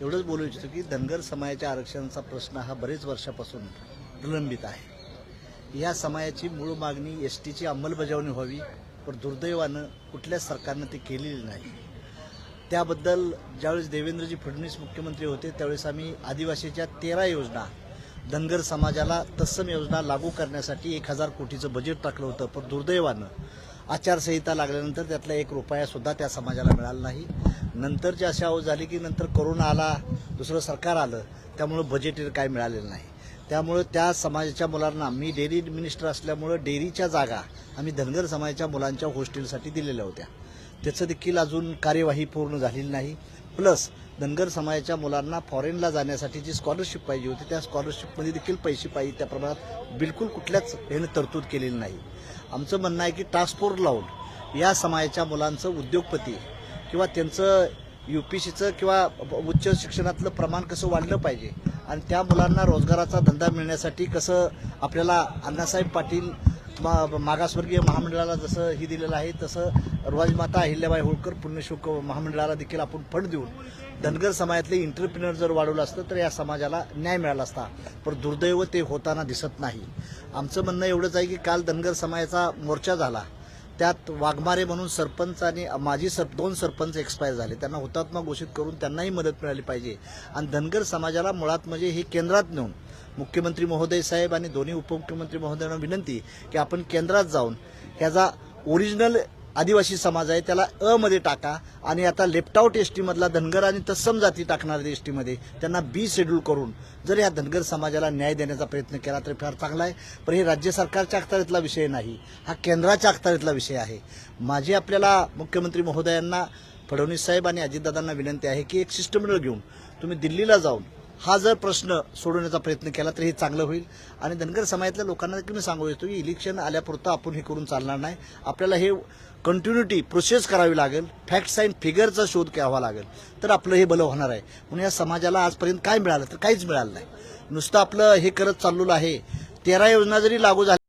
एवढंच बोलू इच्छितो की धनगर समाजाच्या आरक्षणाचा प्रश्न हा बरेच वर्षापासून प्रलंबित आहे. या समाजाची मूळ मागणी एस टीची अंमलबजावणी व्हावी पण दुर्दैवानं कुठल्याच सरकारनं ती केलेली नाही. त्याबद्दल ज्यावेळेस देवेंद्रजी फडणवीस मुख्यमंत्री होते त्यावेळेस आम्ही आदिवासीच्या तेरा योजना धनगर समाजाला तत्सम योजना लागू करण्यासाठी एक हजार कोटीचं बजेट टाकलं होतं पण दुर्दैवानं आचारसंहिता लागल्यानंतर त्यातला एक रुपयासुद्धा त्या समाजाला मिळाला नाही. नंतरची अशी आवड झाली की नंतर कोरोना आला दुसरं सरकार आलं त्यामुळं बजेट काय मिळालेलं नाही. त्यामुळं त्या समाजाच्या मुलांना मी डेअरी मिनिस्टर असल्यामुळं डेअरीच्या जागा आम्ही धनगर समाजाच्या मुलांच्या हॉस्टेलसाठी दिलेल्या होत्या. त्याचं देखील अजून कार्यवाही पूर्ण झालेली नाही. प्लस धनगर समाजाच्या मुलांना फॉरेनला जाण्यासाठी जी स्कॉलरशिप पाहिजे होती त्या स्कॉलरशिपमध्ये देखील पैसे पाहिजे त्या प्रमाणात बिलकुल कुठल्याच ह्याने तरतूद केलेली नाही. आमचं म्हणणं आहे की टास्क फोर्स लावून या समाजाच्या मुलांचं उद्योगपती किंवा त्यांचं यू पी सीचं किंवा उच्च शिक्षणातलं प्रमाण कसं वाढलं पाहिजे? आणि त्या मुलांना रोजगाराचा धंदा मिळण्यासाठी कसं आपल्याला अण्णासाहेब पाटील मा- मागासवर्गीय महामंडळाला जसं ही दिलेलं आहे तसं राजमाता अहिल्याबाई होळकर पुण्यशोक महामंडळाला देखील आपण फंड देऊन धनगर समाजातले इंटरप्रिनर जर वाढवलं असतं तर या समाजाला न्याय मिळाला असता. पण दुर्दैव ते होताना दिसत नाही. आमचं म्हणणं एवढंच आहे की काल धनगर समाजाचा मोर्चा झाला. त्यात वाघमारे म्हणून सरपंच आणि माजी सर दोन सरपंच एक्सपायर झाले. त्यांना हुतात्मा घोषित करून त्यांनाही मदत मिळाली पाहिजे. आणि धनगर समाजाला मुळात म्हणजे हे केंद्रात नेऊन मुख्यमंत्री महोदय साहेब आणि दोन्ही उपमुख्यमंत्री महोदयांना विनंती की आपण केंद्रात जाऊन ह्याचा ओरिजिनल आदिवासी समाज आहे त्याला अ मध्ये टाका आणि आता लेफ्टआउट एस टीमधला धनगर आणि तत्सम जाती टाकणाऱ्या एस टीमध्ये त्यांना बी शेड्यूल करून जर या धनगर समाजाला न्याय देण्याचा प्रयत्न केला तर फार चांगला आहे. पण हे राज्य सरकारच्या अखत्यारीतला विषय नाही हा केंद्राच्या अखत्यारीतला विषय आहे. माझी आपल्याला मुख्यमंत्री महोदयांना फडणवीस साहेब आणि अजितदादांना विनंती आहे की एक शिष्टमंडळ घेऊन तुम्ही दिल्लीला जाऊन हा जर प्रश्न सोडवण्याचा प्रयत्न केला तर हे चांगलं होईल. आणि धनगर समाजातल्या लोकांना देखील मी सांगू इच्छितो की इलेक्शन आल्यापुरतं आपण हे करून चालणार नाही. आपल्याला हे कंटिन्युटी प्रोसेस करावी लागेल. फॅक्ट्स अँड फिगरचा शोध घ्यावा लागेल. तर आपलं हे बलं होणार आहे. म्हणून या समाजाला आजपर्यंत काय मिळालं तर काहीच मिळालं नाही. नुसतं आपलं हे करत चाललेलं आहे. तेरा योजना जरी लागू झाल्या